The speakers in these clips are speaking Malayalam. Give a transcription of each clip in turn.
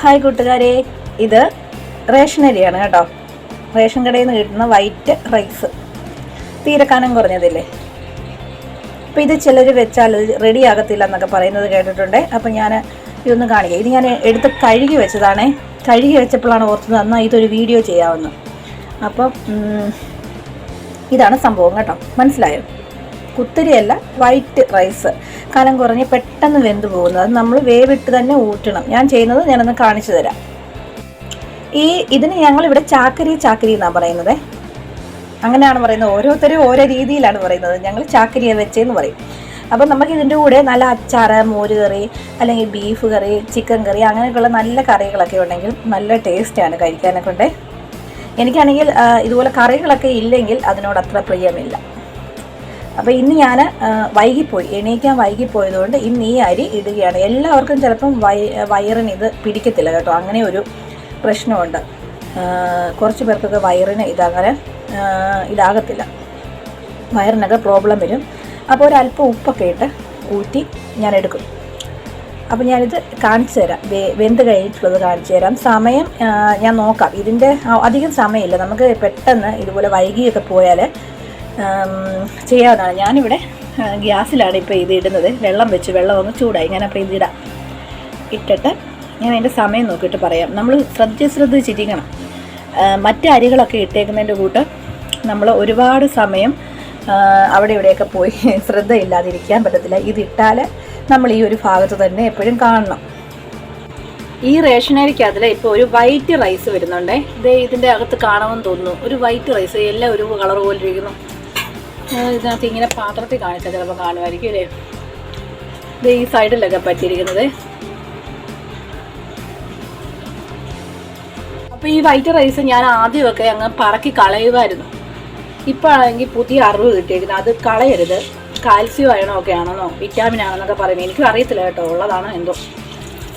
ഹായ് കൂട്ടുകാരെ. ഇത് റേഷൻ അരിയാണ് കേട്ടോ. റേഷൻ കടയിൽ നിന്ന് കിട്ടുന്ന വൈറ്റ് റൈസ്. തീരക്കാനം കനം കുറഞ്ഞതില്ലേ? അപ്പോൾ ഇത് ചിലർ വെച്ചാൽ ഇത് റെഡി ആകത്തില്ല എന്നൊക്കെ പറയുന്നത് കേട്ടിട്ടുണ്ട്. അപ്പോൾ ഞാൻ ഇതൊന്ന് കാണിക്കാം. ഇത് ഞാൻ എടുത്ത് കഴുകി വെച്ചതാണേ. കഴുകി വെച്ചപ്പോഴാണ് ഓർത്തത് എന്നാൽ ഇതൊരു വീഡിയോ ചെയ്യാമെന്ന്. അപ്പം ഇതാണ് സംഭവം കേട്ടോ. മനസ്സിലായോ? കുത്തിരിയല്ല വൈറ്റ് റൈസ് കനം കുറഞ്ഞ് പെട്ടെന്ന് വെന്ത് പോകുന്നത് അത് നമ്മൾ വേവിട്ട് തന്നെ ഊറ്റണം. ഞാൻ ചെയ്യുന്നത് ഞാനൊന്ന് കാണിച്ചു തരാം. ഈ ഇതിന് ഞങ്ങളിവിടെ ചാക്കരി ചാക്കരി എന്നാണ് പറയുന്നത്. അങ്ങനെയാണ് പറയുന്നത്. ഓരോരുത്തരും ഓരോ രീതിയിലാണ് പറയുന്നത്. ഞങ്ങൾ ചാക്കരിയെ വെച്ചെന്ന് പറയും. അപ്പം നമുക്ക് ഇതിന്റെ കൂടെ നല്ല അച്ചാറ് മോര് കറി അല്ലെങ്കിൽ ബീഫ് കറി ചിക്കൻ കറി അങ്ങനെയൊക്കെയുള്ള നല്ല കറികളൊക്കെ ഉണ്ടെങ്കിൽ നല്ല ടേസ്റ്റാണ് കഴിക്കാനൊക്കെ ഉണ്ട്. എനിക്കാണെങ്കിൽ ഇതുപോലെ കറികളൊക്കെ ഇല്ലെങ്കിൽ അതിനോട് അത്ര പ്രിയമില്ല. അപ്പോൾ ഇന്ന് ഞാൻ വൈകിപ്പോയി എണീക്കാൻ വൈകിപ്പോയതുകൊണ്ട് ഇന്ന് ഈ അരി ഇടുകയാണ്. എല്ലാവർക്കും ചിലപ്പം വയ വയറിന് ഇത് പിടിക്കത്തില്ല കേട്ടോ. അങ്ങനെ ഒരു പ്രശ്നമുണ്ട്. കുറച്ച് പേർക്കൊക്കെ വയറിന് ഇതങ്ങനെ ഇതാകത്തില്ല. വയറിനൊക്കെ പ്രോബ്ലം വരും. അപ്പോൾ ഒരല്പം ഉപ്പൊക്കെ ഇട്ട് ഊറ്റി ഞാൻ എടുക്കും. അപ്പോൾ ഞാനിത് കാണിച്ചു തരാം. വെന്ത് കഴിഞ്ഞിട്ടുള്ളത് കാണിച്ചു തരാം. സമയം ഞാൻ നോക്കാം. ഇതിന്റെ അധികം സമയമില്ല. നമുക്ക് പെട്ടെന്ന് ഇതുപോലെ വൈകിയൊക്കെ പോയാൽ ചെയ്യാവുന്നതാണ്. ഞാനിവിടെ ഗ്യാസിലാണ് ഇപ്പോൾ ഇടുന്നത്. വെള്ളം വെച്ച് വെള്ളം ഒന്ന് ചൂടായി. ഞാൻ അപ്പോൾ ഇതിടാം ഇട്ടിട്ട് ഞാൻ അതിന്റെ സമയം നോക്കിയിട്ട് പറയാം. നമ്മൾ ശ്രദ്ധിച്ച് ശ്രദ്ധിച്ചിരിക്കണം മറ്റു അരികളൊക്കെ ഇട്ടേക്കുന്നതിന്റെ കൂട്ട് നമ്മൾ ഒരുപാട് സമയം അവിടെ ഇവിടെയൊക്കെ പോയി ശ്രദ്ധയില്ലാതിരിക്കാൻ പറ്റത്തില്ല. ഇതിട്ടാൽ നമ്മൾ ഈ ഒരു ഭാഗത്ത് തന്നെ എപ്പോഴും കാണണം. ഈ റേഷനരിക്കതിൽ ഇപ്പോൾ ഒരു വൈറ്റ് റൈസ് വരുന്നുണ്ടേ. ഇതേ ഇതിന്റെ അകത്ത് കാണുമെന്ന് തോന്നുന്നു. ഒരു വൈറ്റ് റൈസ് എല്ലാം ഒരു കളർ പോലെ ഇരിക്കുന്നു. ആ, ഇതിനകത്ത് ഇങ്ങനെ പാത്രത്തിൽ കാണിച്ചാൽ ചിലപ്പോൾ കാണുമായിരിക്കും അല്ലേ? ഇത് ഈ സൈഡിലൊക്കെ പറ്റിയിരിക്കുന്നത്. അപ്പോൾ ഈ വൈറ്റ് റൈസ് ഞാൻ ആദ്യമൊക്കെ അങ്ങ് പറക്കി കളയുമായിരുന്നു. ഇപ്പോഴാണെങ്കിൽ പുതിയ അറിവ് കിട്ടിയിരിക്കുന്നത് അത് കളയരുത്. കാൽസ്യം അയണോ ഒക്കെ ആണെന്നോ വിറ്റാമിൻ ആണെന്നൊക്കെ പറയുന്നത് എനിക്കും അറിയത്തില്ല കേട്ടോ ഉള്ളതാണോ എന്തോ.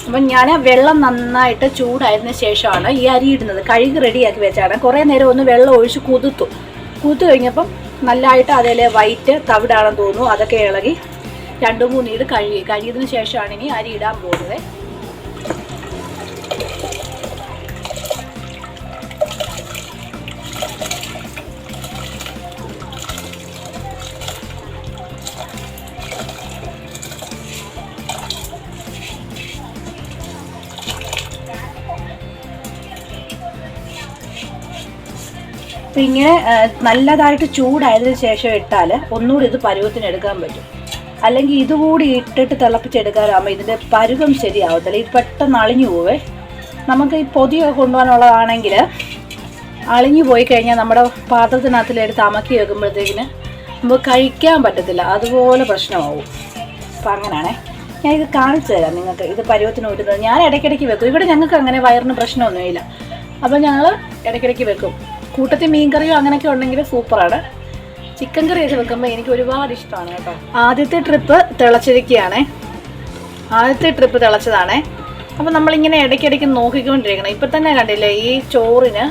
അപ്പം ഞാൻ വെള്ളം നന്നായിട്ട് ചൂടായതിനു ശേഷമാണ് ഈ അരി ഇടുന്നത്. കഴുകി റെഡിയാക്കി വെച്ചാണ്. കുറേ നേരം ഒന്ന് വെള്ളം ഒഴിച്ച് കുതിർത്തു. കുതിർത്ത് കഴിഞ്ഞപ്പം നല്ലതായിട്ട് അതിലെ വൈറ്റ് തവിടാണെന്ന് തോന്നുന്നു. അതൊക്കെ ഇളകി രണ്ട് മൂന്ന് ഇട് കഴുകി. കഴുകിയതിന് ശേഷമാണ് ഇനി അരി ഇടാൻ പോകുന്നത്. അപ്പം ഇങ്ങനെ നല്ലതായിട്ട് ചൂടായതിനു ശേഷം ഇട്ടാൽ ഒന്നുകൂടി ഇത് പരുവത്തിന് എടുക്കാൻ പറ്റും. അല്ലെങ്കിൽ ഇതുകൂടി ഇട്ടിട്ട് തിളപ്പിച്ചെടുക്കാനാകുമ്പോൾ ഇതിന്റെ പരുവം ശരിയാവത്തില്ല. ഇത് പെട്ടെന്ന് അളിഞ്ഞു പോവേ. നമുക്ക് ഈ പൊതിയൊക്കെ കൊണ്ടുപോകാനുള്ളതാണെങ്കിൽ അളിഞ്ഞു പോയി കഴിഞ്ഞാൽ നമ്മുടെ പാത്രത്തിനകത്തിലെടുത്ത് അമക്കി വെക്കുമ്പോഴത്തേക്കിന് നമുക്ക് കഴിക്കാൻ പറ്റത്തില്ല. അതുപോലെ പ്രശ്നമാവും. അപ്പം അങ്ങനെയാണേ. ഞാൻ ഇത് കാണിച്ചു തരാം നിങ്ങൾക്ക്. ഇത് പരുവത്തിന് ഊറ്റുന്നത്. ഞാൻ ഇടയ്ക്കിടയ്ക്ക് വെക്കും. ഇവിടെ ഞങ്ങൾക്ക് അങ്ങനെ വയറിന് പ്രശ്നമൊന്നുമില്ല. അപ്പോൾ ഞങ്ങൾ ഇടയ്ക്കിടയ്ക്ക് വെക്കും. കൂട്ടത്തിൽ മീൻ കറിയോ അങ്ങനെയൊക്കെ ഉണ്ടെങ്കിൽ സൂപ്പറാണ്. ചിക്കൻ കറിയൊക്കെ വെക്കുമ്പോൾ എനിക്ക് ഒരുപാട് ഇഷ്ടമാണ് കേട്ടോ. ആദ്യത്തെ ട്രിപ്പ് തിളച്ചിരിക്കുകയാണേ. ആദ്യത്തെ ട്രിപ്പ് തിളച്ചതാണേ. അപ്പം നമ്മളിങ്ങനെ ഇടയ്ക്കിടയ്ക്ക് നോക്കിക്കൊണ്ടിരിക്കണം. ഇപ്പം തന്നെ കണ്ടില്ലേ ഈ ചോറിന്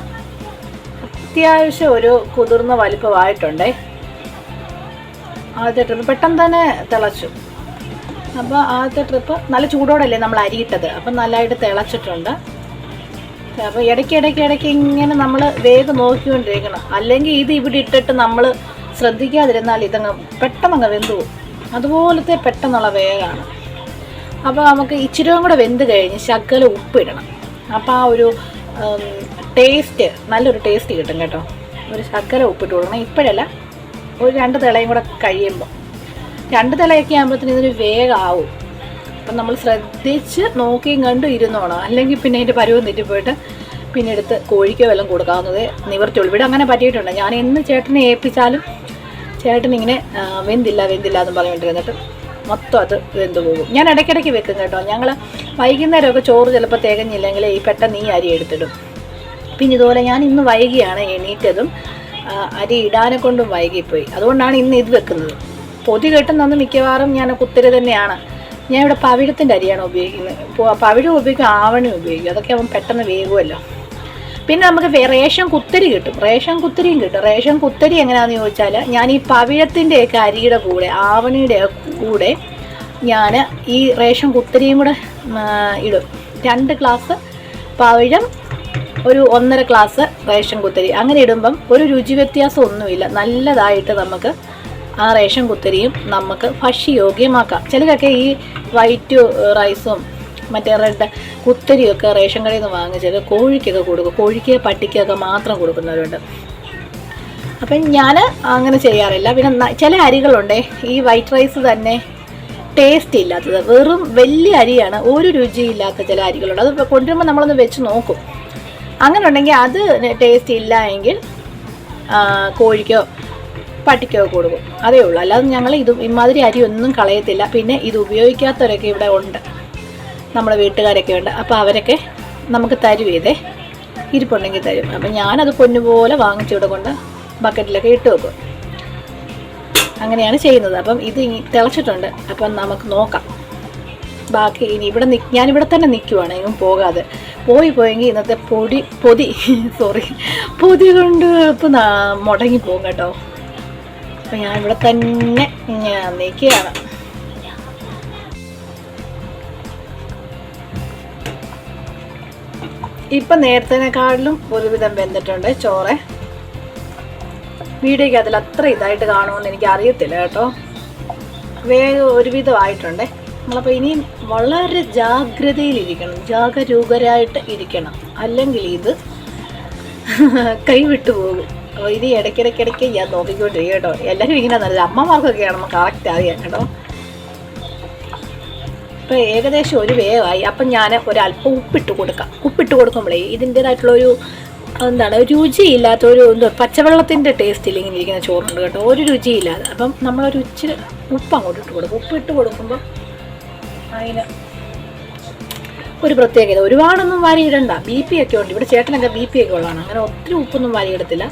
അത്യാവശ്യം ഒരു കുതിർന്ന വലിപ്പമായിട്ടുണ്ടേ. ആദ്യത്തെ ട്രിപ്പ് പെട്ടെന്ന് തന്നെ തിളച്ചു. അപ്പോൾ ആദ്യത്തെ ട്രിപ്പ് നല്ല ചൂടോടെ അല്ലേ നമ്മൾ അരിയിട്ടത്? അപ്പം നല്ലതായിട്ട് തിളച്ചിട്ടുണ്ട്. അപ്പോൾ ഇടയ്ക്ക് ഇടയ്ക്ക് ഇടയ്ക്ക് ഇങ്ങനെ നമ്മൾ വേഗം നോക്കിക്കൊണ്ടിരിക്കണം. അല്ലെങ്കിൽ ഇത് ഇവിടെ ഇട്ടിട്ട് നമ്മൾ ശ്രദ്ധിക്കാതിരുന്നാൽ ഇതങ്ങ് പെട്ടെന്ന് അങ്ങ് വെന്തു പോകും അതുപോലത്തെ പെട്ടെന്നുള്ള വേഗമാണ് അപ്പോൾ നമുക്ക് ഇച്ചിരിയും കൂടെ വെന്ത് കഴിഞ്ഞ് ശക്കല ഉപ്പിടണം. അപ്പോൾ ആ ഒരു ടേസ്റ്റ് നല്ലൊരു ടേസ്റ്റ് കിട്ടും കേട്ടോ. ഒരു ശക്കല ഉപ്പിട്ട് കൊടുക്കണം. ഇപ്പോഴല്ല ഒരു രണ്ട് തിളയും കൂടെ കഴിയുമ്പോൾ രണ്ട് തിളയൊക്കെ ആകുമ്പോഴത്തേന് ഇതിന് വേഗമാവും അപ്പം നമ്മൾ ശ്രദ്ധിച്ച് നോക്കിയും കണ്ടും ഇരുന്നോണം. അല്ലെങ്കിൽ പിന്നെ അതിന്റെ പരുവം തെറ്റിപ്പോയിട്ട് പിന്നെ എടുത്ത് കോഴിക്കോ വല്ലതും കൊടുക്കാവുന്നത് നിവർത്തിയുള്ളൂ. ഇവിടെ അങ്ങനെ പറ്റിയിട്ടുണ്ട്. ഞാൻ എന്ന് ചേട്ടനെ ഏൽപ്പിച്ചാലും ആ, വെന്തില്ല വെന്തില്ല എന്ന് പറഞ്ഞുകൊണ്ടിരുന്നിട്ട് മൊത്തം അത് വെന്ത് പോകും. ഞാൻ ഇടയ്ക്കിടയ്ക്ക് വെക്കും കേട്ടോ. ഞങ്ങൾ വൈകുന്നേരമൊക്കെ ചോറ് ചിലപ്പോൾ തികഞ്ഞില്ലെങ്കിൽ ഈ പെട്ടെന്ന് ഈ അരി എടുത്തിടും. പിന്നെ ഇതുപോലെ ഞാൻ ഇന്ന് വൈകിയാണ് എണീറ്റതും അരി ഇടാനെ കൊണ്ടും വൈകിപ്പോയി. അതുകൊണ്ടാണ് ഇന്ന് ഇത് വെക്കുന്നത്. പൊതി കെട്ടുന്നത് മിക്കവാറും ഞാൻ കുത്തിരി തന്നെയാണ് ഞാൻ ഇവിടെ പവിഴത്തിന്റെ അരിയാണ് ഉപയോഗിക്കുന്നത്. പവിഴം ഉപയോഗിക്കും ആവണി ഉപയോഗിക്കും. അതൊക്കെ അവൻ പെട്ടെന്ന് വേകുമല്ലോ പിന്നെ നമുക്ക് റേഷൻ കുത്തരി കിട്ടും. റേഷൻ കുത്തരിയും കിട്ടും. റേഷൻ കുത്തരി എങ്ങനെയാണെന്ന് ചോദിച്ചാൽ ഞാൻ ഈ പവിഴത്തിന്റെയൊക്കെ അരിയുടെ കൂടെ ആവണിയുടെ കൂടെ ഞാൻ ഈ റേഷൻ കുത്തരിയും കൂടെ ഇടും. രണ്ട് ഗ്ലാസ് പവിഴം ഒരു ഒന്നര ഗ്ലാസ് റേഷൻ കുത്തരി. അങ്ങനെ ഇടുമ്പം ഒരു രുചി വ്യത്യാസം ഒന്നുമില്ല. നല്ലതായിട്ട് നമുക്ക് ആ റേഷൻ കുത്തരിയും നമുക്ക് ഭക്ഷ്യയോഗ്യമാക്കാം ചിലരൊക്കെ ഈ വൈറ്റ് റൈസും മറ്റേ റെഡ് കുത്തരിയൊക്കെ റേഷൻ കടയിൽ നിന്ന് വാങ്ങിച്ചത് കോഴിക്കൊക്കെ കൊടുക്കും. കോഴിക്ക് പട്ടിക്കൊക്കെ മാത്രം കൊടുക്കുന്നവരുണ്ട്. അപ്പം ഞാൻ അങ്ങനെ ചെയ്യാറില്ല. പിന്നെ ചില അരികളുണ്ടേ ഈ വൈറ്റ് റൈസ് തന്നെ ടേസ്റ്റ് ഇല്ലാത്തത്. വെറും വലിയ അരിയാണ് ഒരു രുചിയില്ലാത്ത ചില അരികളുണ്ട്. അത് കൊണ്ടുവരുമ്പോൾ നമ്മളൊന്ന് വെച്ച് നോക്കും. അങ്ങനെ ഉണ്ടെങ്കിൽ അത് ടേസ്റ്റ് ഇല്ല എങ്കിൽ കോഴിക്കോ പട്ടിക്കോ കൊടുക്കും. അതേ ഉള്ളൂ. അല്ലാതെ ഞങ്ങൾ ഇത് ഇമാതിരി അരി ഒന്നും കളയത്തില്ല. പിന്നെ ഇത് ഉപയോഗിക്കാത്തവരൊക്കെ ഇവിടെ ഉണ്ട്. നമ്മുടെ വീട്ടുകാരൊക്കെ ഉണ്ട്. അപ്പോൾ അവരൊക്കെ നമുക്ക് തരും ഇതേ. ഇരിപ്പുണ്ടെങ്കിൽ തരും. അപ്പം ഞാനത് പൊന്നുപോലെ വാങ്ങിച്ചിവിടെ കൊണ്ട് ബക്കറ്റിലൊക്കെ ഇട്ട് വെക്കും. അങ്ങനെയാണ് ചെയ്യുന്നത്. അപ്പം ഇത് തിളച്ചിട്ടുണ്ട്. അപ്പം നമുക്ക് നോക്കാം. ബാക്കി ഇനി ഇവിടെ നിക്ക് ഞാനിവിടെ തന്നെ നിൽക്കുവാണ് എങ്ങും പോകാതെ. പോയി പോയെങ്കിൽ ഇന്നത്തെ പൊടി പൊതി സോറി പൊതി കൊണ്ട് ഇപ്പം മുടങ്ങി പോകും കേട്ടോ. അപ്പം ഞാൻ ഇവിടെ തന്നെ ഞാൻ നീക്കുകയാണ് ഇപ്പം നേരത്തേനേക്കാളിലും ഒരുവിധം വെന്തിട്ടുണ്ട് ചോറ്. വീഡിയോയ്ക്ക് അതിൽ അത്ര ഇതായിട്ട് കാണുമെന്ന് എനിക്ക് അറിയത്തില്ല കേട്ടോ. വേഗം ഒരുവിധം ഒരുവിധമായിട്ടുണ്ട്. നമ്മളപ്പോൾ ഇനിയും വളരെ ജാഗ്രതയിലിരിക്കണം ജാഗരൂകരായിട്ട് ഇരിക്കണം. അല്ലെങ്കിൽ ഇത് കൈവിട്ടു പോകും. ഇത് ഇടയ്ക്കിടയ്ക്കിടയ്ക്ക് ഞാൻ നോക്കിക്കൊണ്ടിരിക്കും കേട്ടോ. എല്ലാവരും ഇങ്ങനെ നല്ലത് അമ്മമാർക്കൊക്കെയാണ് നമ്മൾ കറക്റ്റ് അറിയാം കേട്ടോ. ഇപ്പോൾ ഏകദേശം ഒരു വേവായി. അപ്പം ഞാൻ ഒരല്പം ഉപ്പിട്ട് കൊടുക്കാം. ഉപ്പിട്ട് കൊടുക്കുമ്പോഴേ ഇതിന്റേതായിട്ടുള്ള ഒരു എന്താണ് രുചിയില്ലാത്ത ഒരു എന്തോ പച്ചവെള്ളത്തിന്റെ ടേസ്റ്റിൽ ഇങ്ങനെ ഇരിക്കുന്ന ചോറുണ്ട് കേട്ടോ. ഒരു രുചിയില്ലാതെ. അപ്പം നമ്മളൊരു ഇച്ചിരി ഉപ്പ് അങ്ങോട്ട് ഇട്ട് കൊടുക്കും. ഉപ്പിട്ട് കൊടുക്കുമ്പോൾ അതിന് ഒരു പ്രത്യേകത. ഒരുപാടൊന്നും വാരി ഇടണ്ട. ബി പി ഒക്കെ ഉണ്ട്. ഇവിടെ ചേട്ടനൊക്കെ ബി പി ഒക്കെ ഉള്ളതാണ്. അങ്ങനെ ഒത്തിരി ഉപ്പൊന്നും വാരി ഇടത്തില്ല.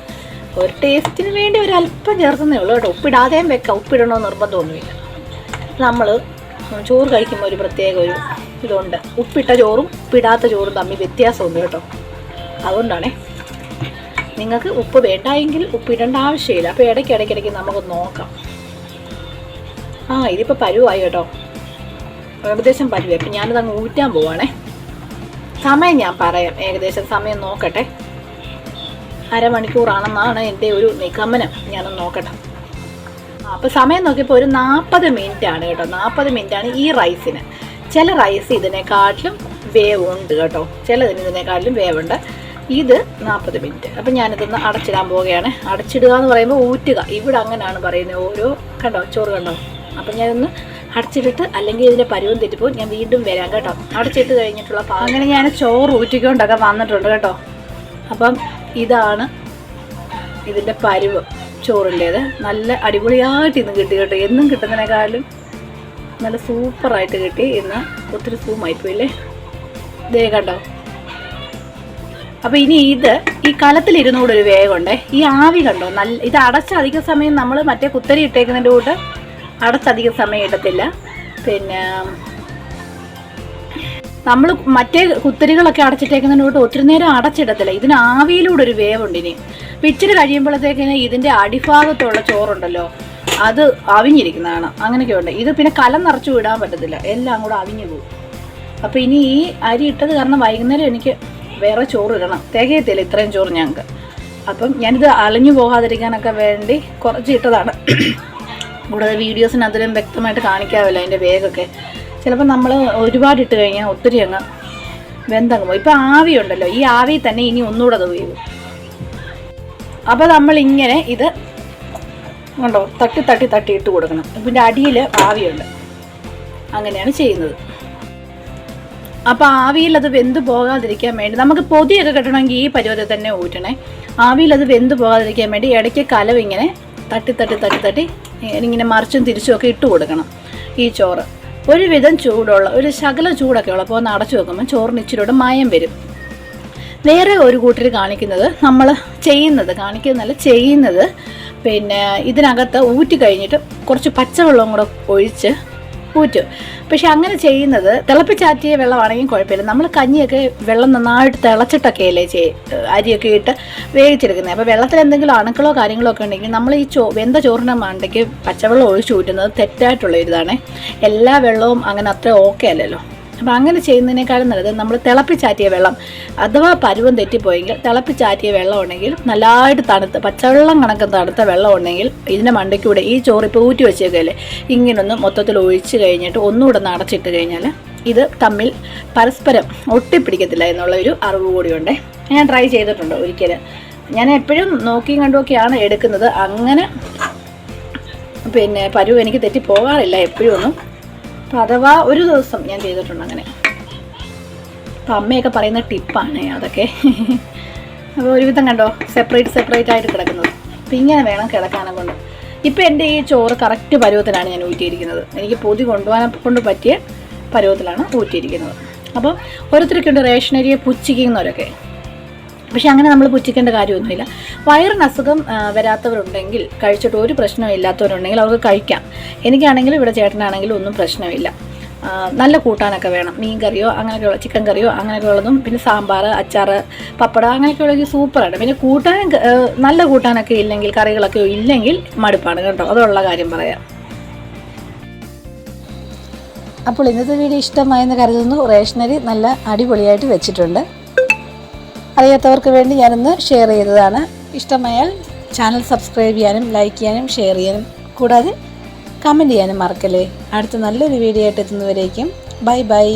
ഒരു ടേസ്റ്റിന് വേണ്ടി ഒരു അല്പം ചേർക്കുന്നേ ഉള്ളൂ കേട്ടോ. ഉപ്പിടാതെയും വെക്കാം. ഉപ്പിടണോ നിർബന്ധമൊന്നുമില്ല. നമ്മൾ ചോറ് കഴിക്കുമ്പോൾ ഒരു പ്രത്യേക ഒരു ഇതുണ്ട്. ഉപ്പിട്ട ചോറും ഉപ്പിടാത്ത ചോറും തമ്മിൽ വ്യത്യാസമുണ്ട് കേട്ടോ. അതുകൊണ്ടാണേ നിങ്ങൾക്ക് ഉപ്പ് വേണ്ടായെങ്കിൽ ഉപ്പിടേണ്ട ആവശ്യമില്ല. അപ്പോൾ ഇടയ്ക്ക് ഇടയ്ക്കിടയ്ക്ക് നമുക്ക് നോക്കാം. ആ ഇതിപ്പോൾ പരുവായി കേട്ടോ. ഏകദേശം പരുവായി. അപ്പം ഞാനിത് അങ്ങ് ഊറ്റാൻ പോവാണേ. സമയം ഞാൻ പറയാം. ഏകദേശം സമയം നോക്കട്ടെ. അരമണിക്കൂറാണെന്നാണ് എന്റെ ഒരു നിഗമനം. ഞാനൊന്ന് നോക്കട്ടെ. അപ്പോൾ സമയം നോക്കിയപ്പോൾ ഒരു നാൽപ്പത് മിനിറ്റ് ആണ് കേട്ടോ. നാൽപ്പത് മിനിറ്റ് ആണ് ഈ റൈസിന്. ചില റൈസ് ഇതിനെക്കാട്ടിലും വേവുണ്ട് കേട്ടോ. ചിലതിന് ഇതിനെക്കാട്ടിലും വേവുണ്ട്. ഇത് നാൽപ്പത് മിനിറ്റ്. അപ്പം ഞാനിതൊന്ന് അടച്ചിടാൻ പോവുകയാണ്. അടച്ചിടുക എന്ന് പറയുമ്പോൾ ഊറ്റുക. ഇവിടെ അങ്ങനെയാണ് പറയുന്നത് ഓരോ കണ്ടോ? ചോറ് കണ്ടോ? അപ്പം ഞാനൊന്ന് അടച്ചിട്ടിട്ട് അല്ലെങ്കിൽ ഇതിന്റെ പരുവം തെറ്റിപ്പോൾ ഞാൻ വീണ്ടും വരാം കേട്ടോ. അടച്ചിട്ട് കഴിഞ്ഞിട്ടുള്ള അങ്ങനെ ഞാൻ ചോറ് ഊറ്റിക്കൊണ്ടൊക്കെ വന്നിട്ടുണ്ട് കേട്ടോ. അപ്പം ഇതാണ് ഇതിന്റെ പരുവ് ചോറിന്റേത്. നല്ല അടിപൊളിയായിട്ട് ഇന്ന് കിട്ടി കേട്ടോ. എന്നും കിട്ടുന്നതിനേക്കാളും നല്ല സൂപ്പറായിട്ട് കിട്ടി. ഇന്ന് ഒത്തിരി സൂമായിപ്പോയില്ലേ ദേ കണ്ടോ. അപ്പോൾ ഇനി ഇത് ഈ കലത്തിലിരുന്നുകൂടെ ഒരു വേഗമുണ്ടേ ഈ ആവി കണ്ടോ? നല്ല ഇത് അടച്ച അധിക സമയം നമ്മൾ മറ്റേ കുത്തരി ഇട്ടേക്കുന്നതിന്റെ കൂട്ട് അടച്ചധികം സമയം ഇടത്തില്ല. പിന്നെ നമ്മൾ മറ്റേ കുത്തരികളൊക്കെ അടച്ചിട്ടേക്കുന്നതിനോട്ട് ഒത്തിരി നേരം അടച്ചിടത്തില്ല. ഇതിന് ആവിയിലൂടെ ഒരു വേവുണ്ട് ഇനി. പിച്ചിൽ കഴിയുമ്പോഴത്തേക്കിന് ഇതിന്റെ അടിഭാഗത്തുള്ള ചോറുണ്ടല്ലോ അത് അവിഞ്ഞിരിക്കുന്നതാണ്. അങ്ങനെയൊക്കെ ഉണ്ട്. ഇത് പിന്നെ കലം നിറച്ചു വിടാൻ പറ്റത്തില്ല. എല്ലാം കൂടെ അവിഞ്ഞു പോകും അപ്പോൾ ഇനി ഈ അരി ഇട്ടത് കാരണം വൈകുന്നേരം എനിക്ക് വേറെ ചോറ് ഇടണം. തികയത്തില്ല ഇത്രയും ചോറ് ഞങ്ങൾക്ക്. അപ്പം ഞാനിത് അളിഞ്ഞു പോകാതിരിക്കാനൊക്കെ വേണ്ടി കുറച്ച് ഇട്ടതാണ്. കൂടാതെ വീഡിയോസിനതിലും വ്യക്തമായിട്ട് കാണിക്കാമല്ലോ അതിന്റെ വേഗമൊക്കെ ചിലപ്പോൾ നമ്മൾ ഒരുപാട് ഇട്ട് കഴിഞ്ഞാൽ ഒത്തിരി അങ്ങ് വെന്തങ്ങ് പോകും ഇപ്പോൾ ആവി ഉണ്ടല്ലോ ഈ ആവി തന്നെ ഇനി ഒന്നുകൂടെ അത് വേവും അപ്പോൾ നമ്മളിങ്ങനെ ഇത് ഉണ്ടോ തട്ടി തട്ടി തട്ടി ഇട്ട് കൊടുക്കണം. ഇതിന്റെ അടിയിൽ ആവിയുണ്ട്. അങ്ങനെയാണ് ചെയ്യുന്നത്. അപ്പോൾ ആവിയിൽ അത് വെന്ത് പോകാതിരിക്കാൻ വേണ്ടി നമുക്ക് പൊതിയൊക്കെ കിട്ടണമെങ്കിൽ ഈ പരുവത്തിൽ തന്നെ ഊറ്റണേ. ആവിയിൽ അത് വെന്ത് പോകാതിരിക്കാൻ വേണ്ടി ഇടയ്ക്ക് കലവിങ്ങനെ തട്ടി തട്ടി തട്ടി തട്ടി ഇങ്ങനെ മറിച്ചും തിരിച്ചും ഒക്കെ ഇട്ട് കൊടുക്കണം ഈ ചോറ്. ഒരുവിധം ചൂടുള്ള ഒരു ശകല ചൂടൊക്കെ ഉള്ളപ്പോൾ ഒന്ന് അടച്ചു വെക്കുമ്പോൾ ചോറിന് ഇച്ചിരി മായം വരും. വേറെ ഒരു കൂട്ടർ കാണിക്കുന്നത് നമ്മൾ ചെയ്യുന്നത് കാണിക്കുന്നതല്ല ചെയ്യുന്നത്. പിന്നെ ഇതിനകത്ത് ഊറ്റി കഴിഞ്ഞിട്ട് കുറച്ച് പച്ചവെള്ളം കൂടെ ഒഴിച്ച് ഊറ്റും പക്ഷെ അങ്ങനെ ചെയ്യുന്നത് തിളപ്പിച്ചാറ്റിയ വെള്ളമാണെങ്കിൽ കുഴപ്പമില്ല. നമ്മൾ കഞ്ഞിയൊക്കെ വെള്ളം നന്നായിട്ട് തിളച്ചിട്ടൊക്കെയല്ലേ ചെയ് അരിയൊക്കെ ഇട്ട് വേവിച്ചെടുക്കുന്നത്. അപ്പോൾ വെള്ളത്തിൽ എന്തെങ്കിലും അണുക്കളോ കാര്യങ്ങളോ ഒക്കെ ഉണ്ടെങ്കിൽ നമ്മൾ ഈ ചോ വെന്ത ചോറിന്റെ മണ്ടയ്ക്ക് പച്ചവെള്ളം ഒഴിച്ചു ഊറ്റുന്നത് തെറ്റായിട്ടുള്ള ഇതാണ് എല്ലാ വെള്ളവും അങ്ങനെ അത്ര ഓക്കെ അല്ലല്ലോ. അപ്പോൾ അങ്ങനെ ചെയ്യുന്നതിനേക്കാളും നല്ലത് നമ്മൾ തിളപ്പിച്ചാറ്റിയ വെള്ളം അഥവാ പരുവം തെറ്റിപ്പോയെങ്കിൽ തിളപ്പിച്ചാറ്റിയ വെള്ളം ഉണ്ടെങ്കിൽ നല്ലതായിട്ട് തണുത്ത് പച്ചവെള്ളം കണക്ക് തണുത്ത വെള്ളം ഉണ്ടെങ്കിൽ ഇതിന്റെ മണ്ടയ്ക്കൂടെ ഈ ചോറ് ഇപ്പോൾ ഊറ്റി വെച്ചേക്കല്ലേ ഇങ്ങനൊന്ന് മൊത്തത്തിൽ ഒഴിച്ച് കഴിഞ്ഞിട്ട് ഒന്നുകൂടെ നടച്ചിട്ട് കഴിഞ്ഞാൽ ഇത് തമ്മിൽ പരസ്പരം ഒട്ടിപ്പിടിക്കത്തില്ല എന്നുള്ള ഒരു അറിവ് കൂടിയുണ്ട്. ഞാൻ ട്രൈ ചെയ്തിട്ടുണ്ട് ഒരിക്കലും. ഞാൻ എപ്പോഴും നോക്കിയും കണ്ടുമൊക്കെയാണ് എടുക്കുന്നത്. അങ്ങനെ പിന്നെ പരുവ് എനിക്ക് തെറ്റി പോകാറില്ല എപ്പോഴും ഒന്നും. അഥവാ ഒരു ദിവസം ഞാൻ ചെയ്തിട്ടുണ്ട് അങ്ങനെ. അപ്പം അമ്മയൊക്കെ പറയുന്ന ടിപ്പാണ് അതൊക്കെ. അപ്പോൾ ഒരുവിധം കണ്ടോ? സെപ്പറേറ്റ് സെപ്പറേറ്റ് ആയിട്ട് കിടക്കുന്നത്. അപ്പം ഇങ്ങനെ വേണം കിടക്കാനെ കൊണ്ട്. ഇപ്പം എന്റെ ഈ ചോറ് കറക്റ്റ് പരുവത്തിലാണ് ഞാൻ ഊറ്റിയിരിക്കുന്നത്. എനിക്ക് പൊതി കൊണ്ടുപോകാൻ കൊണ്ട് പറ്റിയ പരുവത്തിലാണ് ഊറ്റിയിരിക്കുന്നത്. അപ്പം ഓരോരുത്തർക്കുണ്ട് റേഷനരിയെ പുച്ഛിക്കുന്നവരൊക്കെ. പക്ഷെ അങ്ങനെ നമ്മൾ പുച്ഛിക്കേണ്ട കാര്യമൊന്നുമില്ല. വയറിന് അസുഖം വരാത്തവരുണ്ടെങ്കിൽ കഴിച്ചിട്ട് ഒരു പ്രശ്നവും ഇല്ലാത്തവരുണ്ടെങ്കിൽ അവർക്ക് കഴിക്കാം. എനിക്കാണെങ്കിലും ഇവിടെ ചേട്ടനാണെങ്കിലും ഒന്നും പ്രശ്നമില്ല. നല്ല കൂട്ടാനൊക്കെ വേണം. മീൻ കറിയോ അങ്ങനെയൊക്കെയുള്ള ചിക്കൻ കറിയോ അങ്ങനെയൊക്കെയുള്ളതും പിന്നെ സാമ്പാർ അച്ചാർ പപ്പടം അങ്ങനെയൊക്കെയുള്ള സൂപ്പറാണ്. പിന്നെ കൂട്ടാൻ നല്ല കൂട്ടാനൊക്കെ ഇല്ലെങ്കിൽ കറികളൊക്കെ ഇല്ലെങ്കിൽ മടുപ്പാണ് കേട്ടോ. അതുള്ള കാര്യം പറയാം. അപ്പോൾ ഇന്നത്തെ വീഡിയോ ഇഷ്ടമായെന്ന് കരുതുന്നു. റേഷനറി നല്ല അടിപൊളിയായിട്ട് വെച്ചിട്ടുണ്ട്. അറിയാത്തവർക്ക് വേണ്ടി ഞാനൊന്ന് ഷെയർ ചെയ്തതാണ്. ഇഷ്ടമായാൽ ചാനൽ സബ്സ്ക്രൈബ് ചെയ്യാനും ലൈക്ക് ചെയ്യാനും ഷെയർ ചെയ്യാനും കൂടാതെ കമന്റ് ചെയ്യാനും മറക്കല്ലേ. അടുത്ത നല്ലൊരു വീഡിയോ ആയിട്ട് എത്തുന്നവരേക്കും. Bye bye